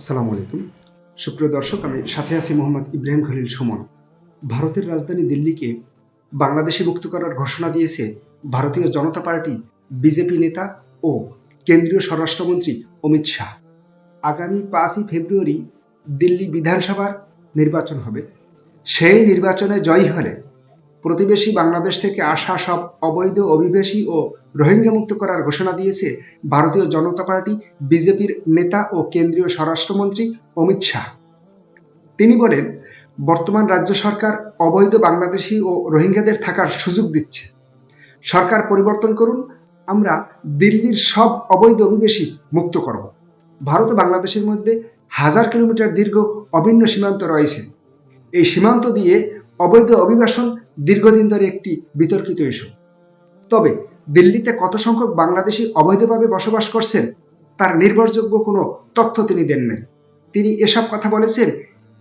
আসসালামু আলাইকুম। সুপ্রিয় দর্শক, আমি সাথে আছি মোহাম্মদ ইব্রাহিম খলিল সুমন। ভারতের রাজধানী দিল্লিকে বাংলাদেশে মুক্ত করার ঘোষণা দিয়েছে ভারতীয় জনতা পার্টি, বিজেপি নেতা ও কেন্দ্রীয় স্বরাষ্ট্রমন্ত্রী অমিত শাহ। আগামী পাঁচই ফেব্রুয়ারি দিল্লি বিধানসভার নির্বাচন হবে। সেই নির্বাচনে জয়ী হলে প্রতিবেশী বাংলাদেশ থেকে আসা সব অবৈধ অভিবাসী ও রোহিঙ্গা মুক্ত করার ঘোষণা দিয়েছে ভারতীয় জনতা পার্টি, বিজেপির নেতা ও কেন্দ্রীয় স্বরাষ্ট্রমন্ত্রী অমিত শাহ। তিনি বলেন, বর্তমান রাজ্য সরকার অবৈধ বাংলাদেশি ও রোহিঙ্গাদের থাকার সুযোগ দিচ্ছে। সরকার পরিবর্তন করুন, আমরা দিল্লির সব অবৈধ অভিবাসী মুক্ত করব। ভারত ও বাংলাদেশের মধ্যে হাজার কিলোমিটার দীর্ঘ অভিন্ন সীমান্ত রয়েছে। এই সীমান্ত দিয়ে অবৈধ অভিবাসন দীর্ঘদিন ধরে একটি বিতর্কিত ইস্যু। তবে দিল্লিতে কত সংখ্যক বাংলাদেশি অবৈধভাবে বসবাস করছেন, তার নির্ভরযোগ্য কোনো তথ্য তিনি দেন নাই। তিনি এসব কথা বলেছেন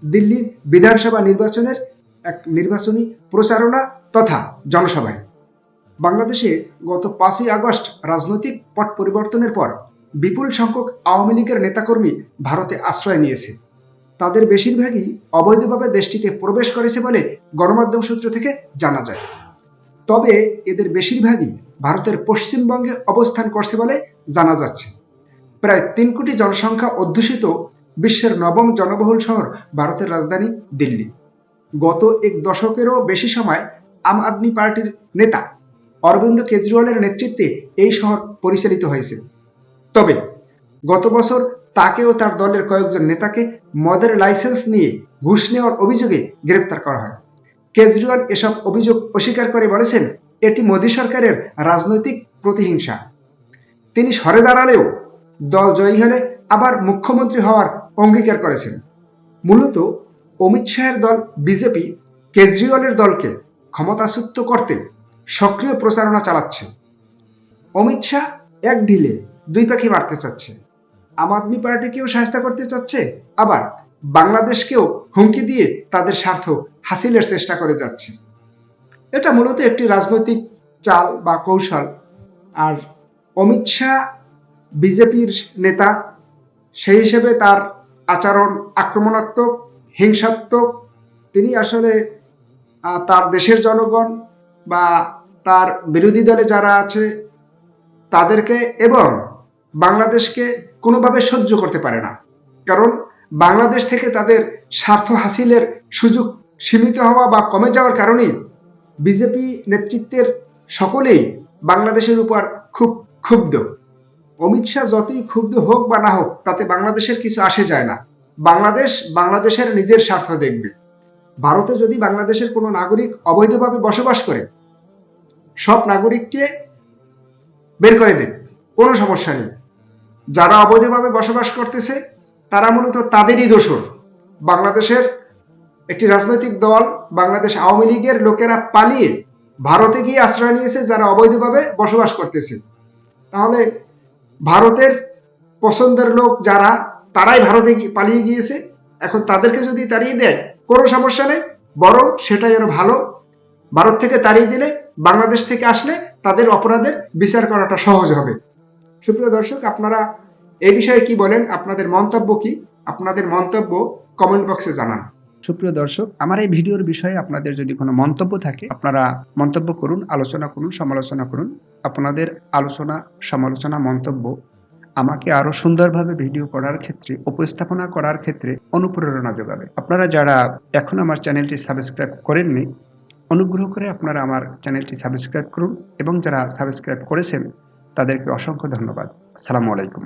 দিল্লির বিধানসভা নির্বাচনের এক নির্বাচনী প্রচারণা তথা জনসভায়। বাংলাদেশে গত পাঁচই আগস্ট রাজনৈতিক পট পরিবর্তনের পর বিপুল সংখ্যক আওয়ামী লীগের নেতাকর্মী ভারতে আশ্রয় নিয়েছে। তাদের বেশিরভাগই অবৈধভাবে দেশটিতে প্রবেশ করেছে বলে গণমাধ্যম সূত্র থেকে জানা যায়। তবে এদের বেশিরভাগই ভারতের পশ্চিমবঙ্গে অবস্থান করছে বলে জানা যাচ্ছে। প্রায় তিন কোটি জনসংখ্যা অধ্যুষিত বিশ্বের নবম জনবহুল শহর ভারতের রাজধানী দিল্লি। গত এক দশকেরও বেশি সময় আম আদমি পার্টির নেতা অরবিন্দ কেজরিওয়ালের নেতৃত্বে এই শহর পরিচালিত হয়েছে। তবে গত বছর তাকে ও তার দলের কয়েকজন নেতাকে মদের লাইসেন্স নিয়ে ঘুষ নেওয়ার অভিযোগে গ্রেপ্তার করা হয়। কেজরিওয়াল এসব অভিযোগ অস্বীকার করে বলেছেন, এটি মোদী সরকারের রাজনৈতিক প্রতিহিংসা। তিনি সরে দাঁড়ালেও দল জয়ী হলে আবার মুখ্যমন্ত্রী হওয়ার অঙ্গীকার করেছেন। মূলত অমিত শাহের দল বিজেপি কেজরিওয়ালের দলকে ক্ষমতাচ্যুত করতে সক্রিয় প্রচারণা চালাচ্ছে। অমিত শাহ এক ঢিলে দুই পাখি মারতে চাচ্ছে। আম আদমি পার্টিকেও সাহায্য করতে চাচ্ছে, আবার বাংলাদেশকেও হুমকি দিয়ে তাদের স্বার্থ হাসিলের চেষ্টা করে যাচ্ছে। এটা মূলত একটি রাজনৈতিক চাল বা কৌশল। আর অমিত শাহ, বিজেপির নেতা, সেই হিসেবে তার আচরণ আক্রমণাত্মক, হিংসাত্মক। তিনি আসলে তার দেশের জনগণ বা তার বিরোধী দলে যারা আছে, তাদেরকে এবং বাংলাদেশকে কোনোভাবে সহ্য করতে পারে না। কারণ বাংলাদেশ থেকে তাদের স্বার্থ হাসিলের সুযোগ সীমিত হওয়া বা কমে যাওয়ার কারণেই বিজেপি নেতৃত্বের সকলেই বাংলাদেশের উপর খুব ক্ষুব্ধ। অমিত শাহ যতই ক্ষুব্ধ হোক বা না হোক, তাতে বাংলাদেশের কিছু আসে যায় না। বাংলাদেশ বাংলাদেশের নিজের স্বার্থ দেখবে। ভারতে যদি বাংলাদেশের কোনো নাগরিক অবৈধভাবে বসবাস করে, সব নাগরিককে বের করে দেবে, কোনো সমস্যা নেই। যারা অবৈধভাবে বসবাস করতেছে, তারা মূলত তাদেরই দোষর। বাংলাদেশের একটি রাজনৈতিক দল, বাংলাদেশ আওয়ামী লীগের লোকেরা পালিয়ে ভারতে গিয়ে আশ্রয় নিয়েছে যারা অবৈধভাবে বসবাস করতেছে। তাহলে ভারতের পছন্দের লোক যারা, তারাই ভারতে পালিয়ে গিয়েছে। এখন তাদেরকে যদি তাড়িয়ে দেয়, কোনো সমস্যা নেই। বরং সেটাই আরও ভালো। ভারত থেকে তাড়িয়ে দিলে, বাংলাদেশ থেকে আসলে তাদের অপরাধের বিচার করাটা সহজ হবে। সুপ্রিয় দর্শক, আপনারা এই বিষয়ে কি বলেন? আপনাদের মন্তব্য কি? আপনাদের মন্তব্য কমেন্ট বক্সে জানান। সুপ্রিয় দর্শক, আমার এই ভিডিওর বিষয়ে আপনাদের যদি কোনো মন্তব্য থাকে, আপনারা মন্তব্য করুন, আলোচনা করুন, সমালোচনা করুন। আপনাদের আলোচনা, সমালোচনা মন্তব্য আমাকে আরও সুন্দরভাবে ভিডিও করার ক্ষেত্রে, উপস্থাপনা করার ক্ষেত্রে অনুপ্রেরণা যোগাবে। আপনারা যারা এখন আমার চ্যানেলটি সাবস্ক্রাইব করেননি, অনুগ্রহ করে আপনারা আমার চ্যানেলটি সাবস্ক্রাইব করুন এবং যারা সাবস্ক্রাইব করেছেন তাদেরকে অসংখ্য ধন্যবাদ। আসসালামু আলাইকুম।